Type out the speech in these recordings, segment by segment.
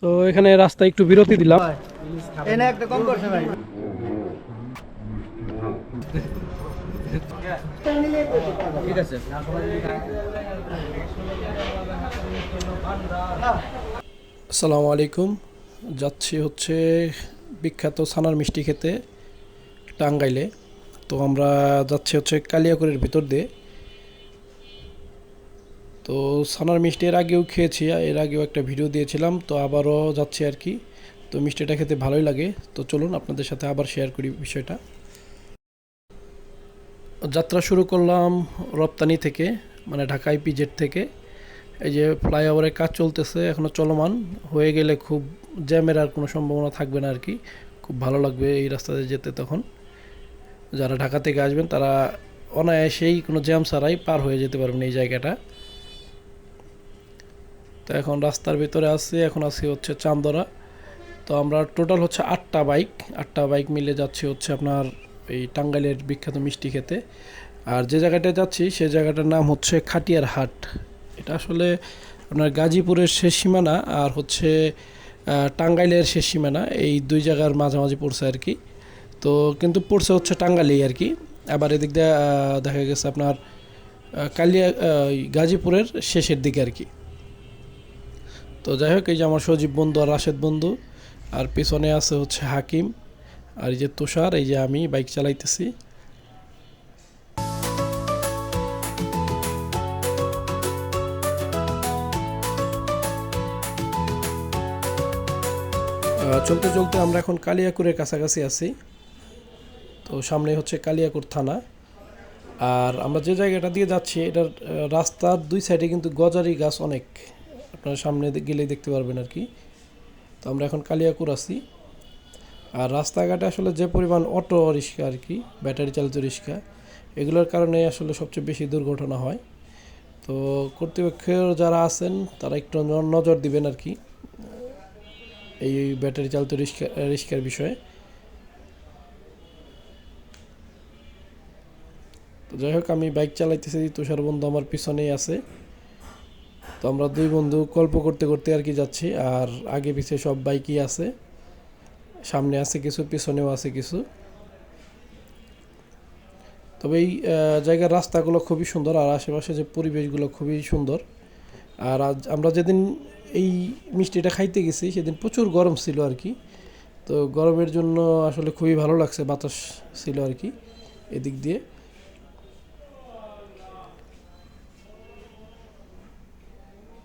তো এখানে রাস্তায় একটু বিরতি দিলাম। এনে একটা কম করছে ভাই। ঠিক আছে। আসসালামু আলাইকুম। যাচ্ছি হচ্ছে বিখ্যাত ছানার মিষ্টি খেতে টাঙ্গাইলে। তো আমরা যাচ্ছি হচ্ছে কালিয়াকুরের ভিতর দিয়ে। তো সানার মিষ্টি এর আগেও খেয়েছি এর আগেও একটা ভিডিও দিয়েছিলাম, তো আবারও যাচ্ছি আর কি। তো মিষ্টিটা খেতে ভালোই লাগে। তো চলুন আপনাদের সাথে আবার শেয়ার করি বিষয়টা। যাত্রা শুরু করলাম রপ্তানি থেকে মানে ঢাকা ইপিজেড থেকে। এই যে ফ্লাইওভারের কাজ চলতেছে এখনও চলমান। হয়ে গেলে খুব জ্যামের আর কোনো সম্ভাবনা থাকবে না আর কি। খুব ভালো লাগবে এই রাস্তাতে যেতে তখন। যারা ঢাকা থেকে আসবেন, তারা অনায়াসেই কোনো জ্যাম ছাড়াই পার হয়ে যেতে পারবেন এই জায়গাটা। তো এখন রাস্তার ভিতরে আছি, এখন আছি হচ্ছে চান্দরা। তো আমরা টোটাল হচ্ছে আটটা বাইক আটটা বাইক মিলে যাচ্ছি হচ্ছে আপনার এই টাঙ্গাইলের বিখ্যাত মিষ্টি খেতে। আর যে জায়গাটায় যাচ্ছি সেই জায়গাটার নাম হচ্ছে খাটিয়ার হাট। এটা আসলে আপনার গাজীপুরের শেষ সীমানা আর হচ্ছে টাঙ্গাইলের শেষ সীমানা, এই দুই জায়গার মাঝামাঝি পড়ছে আর কি। তো কিন্তু পড়ছে হচ্ছে টাঙ্গাইলেই আর কি। আবার এদিক দিয়ে দেখা গেছে আপনার কালিয়া গাজীপুরের শেষের দিকে আর কি। তো যাই হোক, এই যে আমার সজীব বন্ধু আর রাশেদ বন্ধু, আর পিছনে আছে হচ্ছে হাকিম আর এই যে তুষার, এই যে আমি বাইক চালাইতেছি। চলতে চলতে আমরা এখন কালিয়াকুরের কাছাকাছি আছি। তো সামনে হচ্ছে কালিয়াকুর থানা। আর আমরা যে জায়গাটা দিয়ে যাচ্ছি, এটার রাস্তার দুই সাইডে কিন্তু গজারি গাছ অনেক। আপনারা সামনে গেলেই দেখতে পারবেন আর কি। তো আমরা এখন কালিয়াকুর আছি। আর রাস্তাঘাটে আসলে যে পরিমাণ অটো রিক্সা আর কি, ব্যাটারি চালিত রিক্সা, এগুলোর কারণে আসলে সবচেয়ে বেশি দুর্ঘটনা হয়। তো কর্তৃপক্ষের যারা আছেন, তারা একটু নজর দিবেন আর কি, এই ব্যাটারি চালিত রিক্সা, রিক্সার বিষয়ে। তো যাই হোক, আমি বাইক চালাইতেছি, তুষার বন্ধু আমার পিছনেই আছে। তো আমরা দুই বন্ধু গল্প করতে করতে আর কি যাচ্ছি। আর আগে পিছিয়ে সব বাইকই আছে। সামনে আছে কিছু, পিছনেও আছে কিছু। তবে এই জায়গার রাস্তাগুলো খুবই সুন্দর আর আশেপাশে যে পরিবেশগুলো খুবই সুন্দর। আর আজ আমরা যেদিন এই মিষ্টিটা খাইতে গেছি, সেদিন প্রচুর গরম ছিল আর কি। তো গরমের জন্য আসলে খুবই ভালো লাগছে, বাতাস ছিল আর কি, এদিক দিয়ে।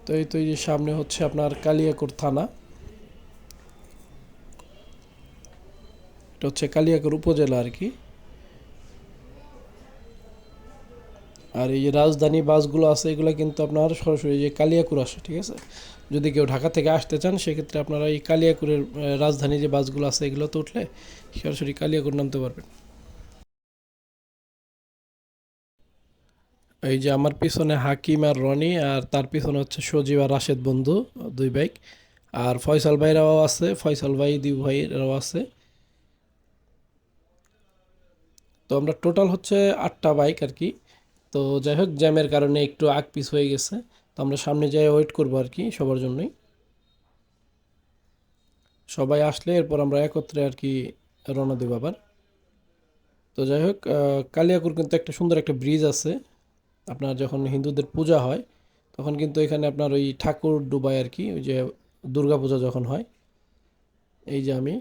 তো এই তো এই যে সামনে হচ্ছে আপনার কালিয়াকুর থানা। এটা হচ্ছে কালিয়াকুর উপজেলা আর কি। আর এই যে রাজধানী বাসগুলো আছে, এগুলো কিন্তু আপনার সরাসরি যে কালিয়াকুর আসে, ঠিক আছে? যদি কেউ ঢাকা থেকে আসতে চান, সেক্ষেত্রে আপনারা এই কালিয়াকুরের রাজধানী যে বাসগুলো আছে, এগুলোতে উঠলে সরাসরি কালিয়াকুর নামতে পারবেন। এই যে আমার পিছনে হাকিম আর রনি, আর তার পিছনে হচ্ছে সজীব আর রাশেদ বন্ধু, দুই বাইক আর ফয়সাল ভাইরাও আছে, ফয়সাল ভাই দুই ভাইরাও আছে। তো আমরা টোটাল হচ্ছে আটটা বাইক আর কি। তো যাই হোক, জ্যামের কারণে একটু আগ পিস হয়ে গেছে। তো আমরা সামনে যাই ওয়েট করব আর কি সবার জন্যই। সবাই আসলে এরপর আমরা একত্রে আর কি রওনা দেবো আবার। তো যাই হোক কালিয়াকুর কিন্তু একটা সুন্দর একটা ব্রিজ আছে। আপনার যখন হিন্দুদের পূজা হয়, তখন কিন্তু এখানে আপনার ওই ঠাকুর ডুবায় আর কি, ওই যে দুর্গা পূজা যখন হয়, এই যে আমি।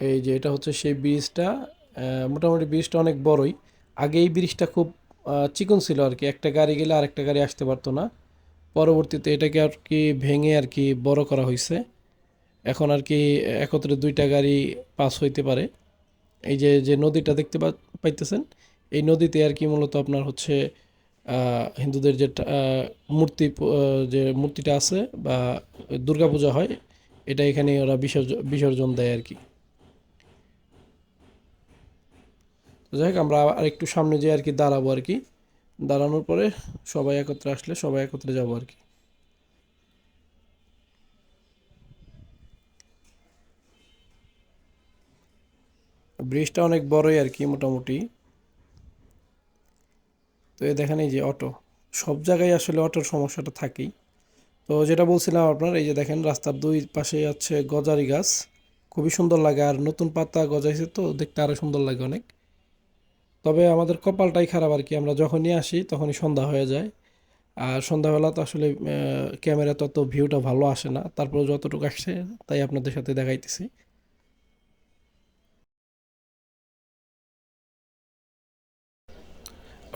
এই যে এটা হচ্ছে সেই ব্রিজটা মোটামুটি ব্রিজটা অনেক বড়ই। আগে এই ব্রিজটা খুব চিকন ছিল আর কি, একটা গাড়ি গেলে আরেকটা গাড়ি আসতে পারতো না। পরবর্তীতে এটাকে আর কি ভেঙে আর কি বড় করা হয়েছে এখন আর কি একত্রে দুইটা গাড়ি পাস হইতে পারে। এই যে যে নদীটা দেখতে পাইতেছেন, এই নদীতে আর কি মূলত আপনার হচ্ছে হিন্দুদের যে মূর্তি যে মূর্তিটা আছে বা দুর্গাপূজা হয়, এটা এখানে ওরা বিসর্জন বিসর্জন দেয় আর কি। যাই হোক, আমরা আর একটু সামনে যেয়ে আর কি দাঁড়াবো আর কি। দাঁড়ানোর পরে সবাই একত্রে আসলে সবাই একত্রে যাব আর কি। ব্রিজটা অনেক বড়ই আর কি মোটামুটি। তো এই দেখেন এই যে অটো, সব জায়গায় আসলে অটোর সমস্যাটা থাকেই। তো যেটা বলছিলাম আপনার, এই যে দেখেন রাস্তার দুই পাশে আছে গজারি গাছ, খুবই সুন্দর লাগে আর নতুন পাতা গজাইছে তো দেখতে আরও সুন্দর লাগে অনেক। তবে আমাদের কপালটাই খারাপ আর কি, আমরা যখনই আসি তখনই সন্ধ্যা হয়ে যায়। আর সন্ধ্যাবেলা তো আসলে ক্যামেরা তত ভিউটা ভালো আসে না তারপরে যতটুকু আসছে তাই আপনাদের সাথে দেখাইতেছি।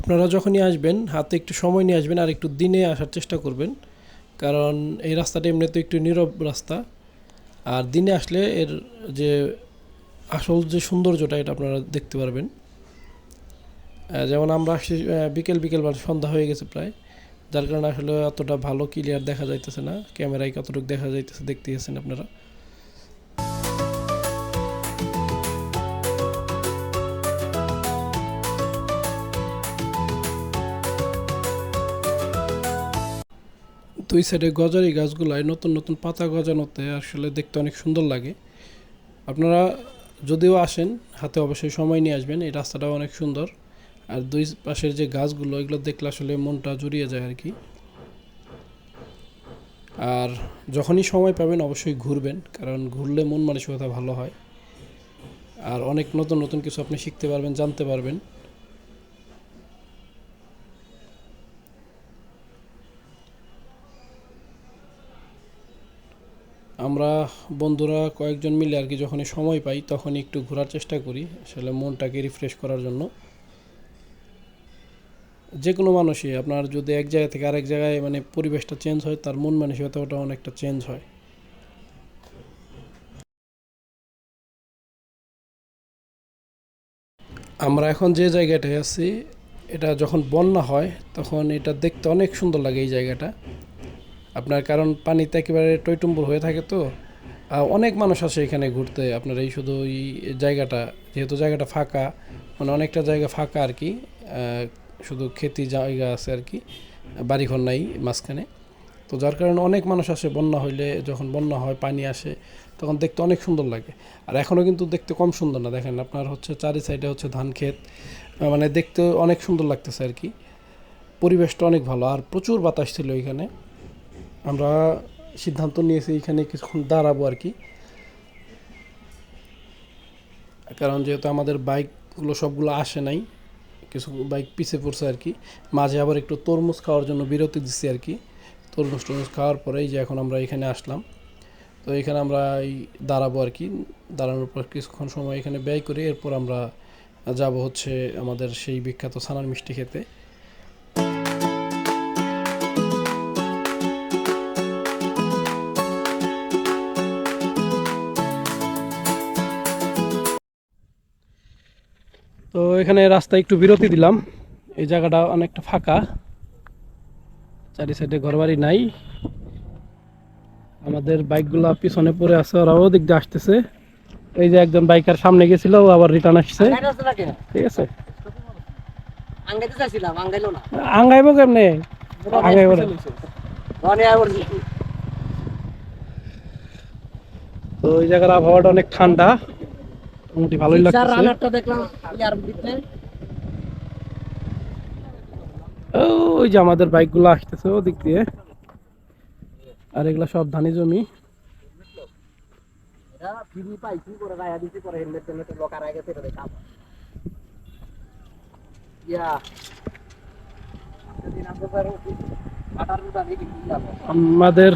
আপনারা যখনই আসবেন, হাতে একটু সময় নিয়ে আসবেন আর একটু দিনে আসার চেষ্টা করবেন। কারণ এই রাস্তাটা এমনিতে একটু নীরব রাস্তা। আর দিনে আসলে এর যে আসল যে সৌন্দর্যটা, এটা আপনারা দেখতে পারবেন। যেমন আমরা আসছি বিকেল বিকেল বা সন্ধ্যা হয়ে গেছে প্রায়। যার কারণে আসলে অতটা ভালো ক্লিয়ার দেখা যাইতেছে না। ক্যামেরায় কতটুকু দেখা যাইতেছে, দেখতে গেছেন আপনারা। দুই সাইডে গজারি গাছগুলায় নতুন নতুন পাতা গজানোতে আসলে দেখতে অনেক সুন্দর লাগে। আপনারা যদিও আসেন, হাতে অবশ্যই সময় নিয়ে আসবেন, এই রাস্তাটাও অনেক সুন্দর। আর দুই পাশের যে গাছগুলো, এগুলো দেখলে আসলে মনটা জুড়িয়ে যায় আর কি আর যখনই সময় পাবেন, অবশ্যই ঘুরবেন, কারণ ঘুরলে মন মানসিকতা ভালো হয়। আর অনেক নতুন নতুন কিছু আপনি শিখতে পারবেন, জানতে পারবেন। আমরা বন্ধুরা কয়েকজন মিলে আর কি যখনই সময় পাই তখন একটু ঘোরার চেষ্টা করি, আসলে মনটাকে রিফ্রেশ করার জন্য। যে কোনো মানুষই, আপনার যদি এক জায়গা থেকে আরেক জায়গায় মানে পরিবেশটা চেঞ্জ হয়, তার মন মানসিকতাটা অনেকটা চেঞ্জ হয়। আমরা এখন যে জায়গাটায় আছি, এটা যখন বন্যা হয়, তখন এটা দেখতে অনেক সুন্দর লাগে এই জায়গাটা। আপনার কারণ পানিতে একেবারে টইটুম্বুর হয়ে থাকে তো। অনেক মানুষ আসে এখানে ঘুরতে, আপনার এই শুধু এই জায়গাটা, যেহেতু জায়গাটা ফাঁকা মানে অনেকটা জায়গা ফাঁকা আর কি শুধু খেতি জায়গা আছে আর কি, বাড়িঘর নাই মাঝখানে। তো যার কারণে অনেক মানুষ আসে বন্যা হইলে, যখন বন্যা হয়, পানি আসে, তখন দেখতে অনেক সুন্দর লাগে। আর এখনও কিন্তু দেখতে কম সুন্দর না, দেখেন আপনার হচ্ছে চারি সাইডে হচ্ছে ধান ক্ষেত মানে দেখতে অনেক সুন্দর লাগতেছে আর কি। পরিবেশটা অনেক ভালো, আর প্রচুর বাতাস ছিল এখানে। আমরা সিদ্ধান্ত নিয়েছি এখানে কিছুক্ষণ দাঁড়াবো আর কি। কারণ যেহেতু আমাদের বাইকগুলো সবগুলো আসে নাই, কিছু বাইক পিছিয়ে পড়ছে আর কি। মাঝে আবার একটু তরমুজ খাওয়ার জন্য বিরতি দিচ্ছি আর কি। তরমুজ টরমুজ খাওয়ার পরে এই যে এখন আমরা এখানে আসলাম। তো এখানে আমরা এই দাঁড়াবো আর কি। দাঁড়ানোর পর কিছুক্ষণ সময় এখানে ব্যয় করে এরপর আমরা যাব হচ্ছে আমাদের সেই বিখ্যাত সানার মিষ্টি খেতে। তো এখানে রাস্তায় একটু বিরতি দিলাম। এই জায়গাটা অনেকটা ফাঁকা। চারি সাইডে ঘরবাড়ি নাই। আমাদের বাইকগুলো পিছনে পড়ে আছে ওরাও দিক দিয়ে আসতেছে। এই যে একজন বাইকার সামনে গেছিল ও আবার রিটার্ন আসছে। ঠিক আছে। আঙ্গাইবো কেমনে? আঙ্গাইবো তো ওই জায়গার আবহাওয়াটা অনেক ঠান্ডা। মোটামুটি ভালোই লাগছে রানারটা দেখলাম ইয়ার ভিতরে ওই যে আমাদের বাইকগুলো আসতেছে ওদিক দিয়ে। আর এগুলা সব ধানি জমি। আমাদের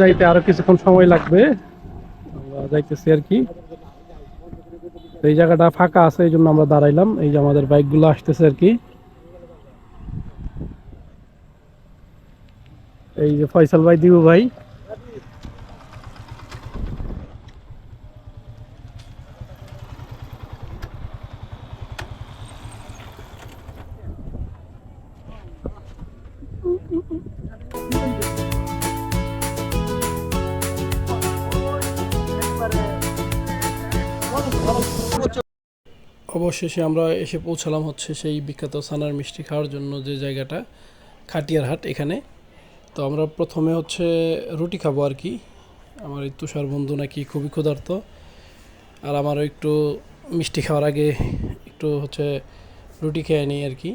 যাইতে আরও কিছুক্ষণ সময় লাগবে। যাইতেছি আর কি। তো এই জায়গাটা ফাঁকা আছে, এই জন্য আমরা দাঁড়াইলাম। এই যে আমাদের বাইকগুলো আসতেছে আর কি। এই যে ফয়সাল ভাই, দিবু ভাই। অবশেষে আমরা এসে পৌঁছালাম হচ্ছে সেই বিখ্যাত সানার মিষ্টি খাওয়ার জন্য যে জায়গাটা খাটিয়ার হাট এখানে। তো আমরা প্রথমে হচ্ছে রুটি খাব আর কি। আমার এই তুষার বন্ধু নাকি খুবই ক্ষুধার্ত। আর আমারও একটু মিষ্টি খাওয়ার আগে একটু হচ্ছে রুটি খেয়ে নিই আর কি।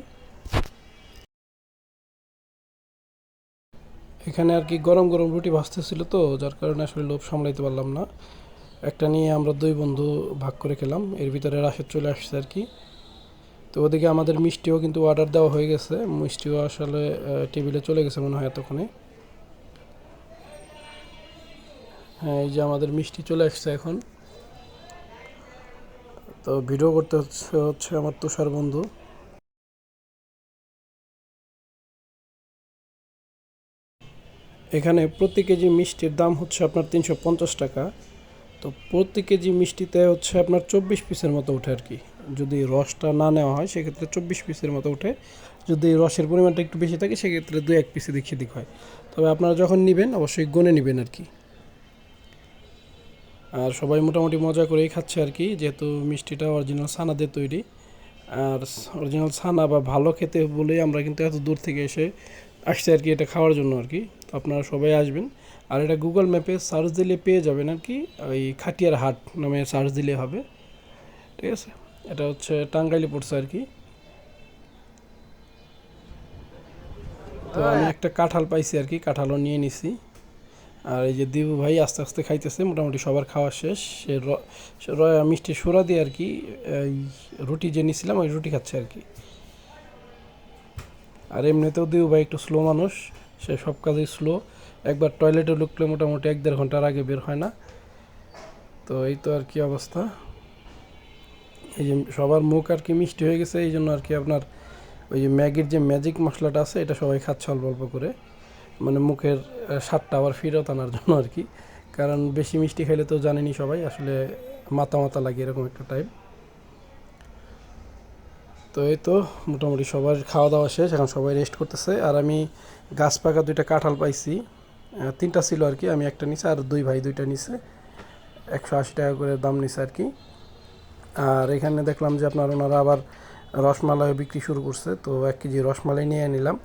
এখানে আর কি গরম গরম রুটি ভাজতেছিল তো, যার কারণে আসলে লোভ সামলাইতে পারলাম না। একটা নিয়ে আমরা দুই বন্ধু ভাগ করে খেলাম। এর ভিতরে রাশেদ চলে আসছে আর কি। তো ওদিকে আমাদের মিষ্টিও কিন্তু অর্ডার দেওয়া হয়ে গেছে। মিষ্টিও আসলে টেবিলে চলে গেছে মনে হয় এতক্ষণে। হ্যাঁ এই যে আমাদের মিষ্টি চলে আসছে এখন। তো ভিডিও করতে হচ্ছে হচ্ছে আমার তুষার বন্ধু। এখানে প্রতি কেজি মিষ্টির দাম হচ্ছে আপনার তিনশো পঞ্চাশ টাকা। তো প্রতি কেজি মিষ্টিতে হচ্ছে আপনার চব্বিশ পিসের মতো ওঠে আর কি। যদি রসটা না নেওয়া হয়, সেক্ষেত্রে চব্বিশ পিসের মতো ওঠে যদি রসের পরিমাণটা একটু বেশি থাকে, সেক্ষেত্রে দু এক পিসে দিক হয়। তবে আপনারা যখন নেবেন, অবশ্যই গনে নেবেন আর কি। আর সবাই মোটামুটি মজা করেই খাচ্ছে আর কি, যেহেতু মিষ্টিটা অরিজিনাল ছানা দিয়ে তৈরি। আর অরিজিনাল ছানা বা ভালো খেতে বলেই আমরা কিন্তু এত দূর থেকে এসে আসছি আর কি এটা খাওয়ার জন্য আর কি। তো আপনারা সবাই আসবেন। আর এটা গুগল ম্যাপে সার্চ দিলে পেয়ে যাবেন আর কি ওই খাটিয়ার হাট নামে সার্চ দিলে হবে। ঠিক আছে? এটা হচ্ছে টাঙ্গাইলে পড়ছে আর কি। তো আমি একটা কাঁঠাল পাইছি আর কি কাঁঠালও নিয়ে নিছি। আর এই যে দিবু ভাই আস্তে আস্তে খাইতেছে মোটামুটি সবার খাওয়া শেষ। সে মিষ্টি সুরা দিয়ে আর কি এই রুটি যে নিছিলাম ওই রুটি খাচ্ছে আর কি। আর এমনিতেও দিবু ভাই একটু স্লো মানুষ সে সব কাজেই স্লো একবার টয়লেটে লুকলে মোটামুটি এক দেড় ঘণ্টার আগে বের হয় না। তো এই তো আর কি অবস্থা। এই যে সবার মুখ আর কি মিষ্টি হয়ে গেছে, এই জন্য আর কি আপনার ওই যে ম্যাগির যে ম্যাজিক মশলাটা আছে, এটা সবাই খাচ্ছে অল্প অল্প করে। মানে মুখের স্বাদটা আবার ফেরত আনার জন্য আর কি। কারণ বেশি মিষ্টি খাইলে তো জানেনি সবাই, আসলে মাথা মাথা লাগে এরকম একটা টাইপ তো এই তো মোটামুটি সবার খাওয়া দাওয়া শেষ, এখন সবাই রেস্ট করতেছে। আর আমি গাছ পাকা দুইটা কাঁঠাল পাইছি। তিনটা ছিল আর কি, আমি একটা নিছি আর দুই ভাই দুইটা নিছে। একশো আশি টাকা করে দাম নিছে আর কি। আর এখানে দেখলাম যে আপনার ওনারা আবার রসমালাই বিক্রি শুরু করছে, তো এক কেজি রসমালাই নিয়ে নিলাম।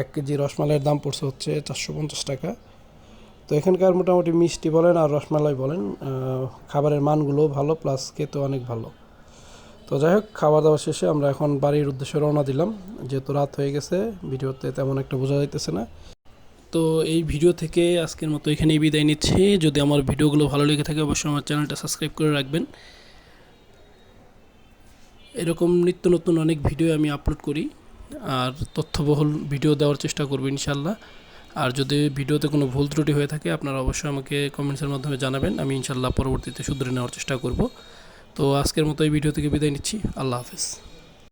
এক কেজি রসমালাইয়ের দাম পড়ছে হচ্ছে চারশো পঞ্চাশ টাকা। তো এখানকার মোটামুটি মিষ্টি বলেন আর রসমালাই বলেন খাবারের মানগুলো ভালো প্লাস খেতে অনেক ভালো। তো যাই হোক খাওয়া দাওয়া শেষে আমরা এখন বাড়ির উদ্দেশ্যে রওনা দিলাম। যেহেতু রাত হয়ে গেছে, ভিডিওতে তেমন একটা বোঝা যাইতেছে না। তো এই ভিডিও থেকে আজকের মতো এখানেই বিদায় নিচ্ছি। যদি আমার ভিডিওগুলো ভালো লেগে থাকে, অবশ্যই আমার চ্যানেলটা সাবস্ক্রাইব করে রাখবেন। এরকম নিত্য নতুন অনেক ভিডিও আমি আপলোড করি, আর তথ্যবহুল ভিডিও দেওয়ার চেষ্টা করব ইনশাল্লাহ। আর যদি ভিডিওতে কোনো ভুল ত্রুটি হয়ে থাকে, আপনারা অবশ্যই আমাকে কমেন্টসের মাধ্যমে জানাবেন, আমি ইনশাল্লাহ পরবর্তীতে শুধরে নেওয়ার চেষ্টা করব। তো আজকের মতো এই ভিডিও থেকে বিদায় নিচ্ছি, আল্লাহ হাফেজ।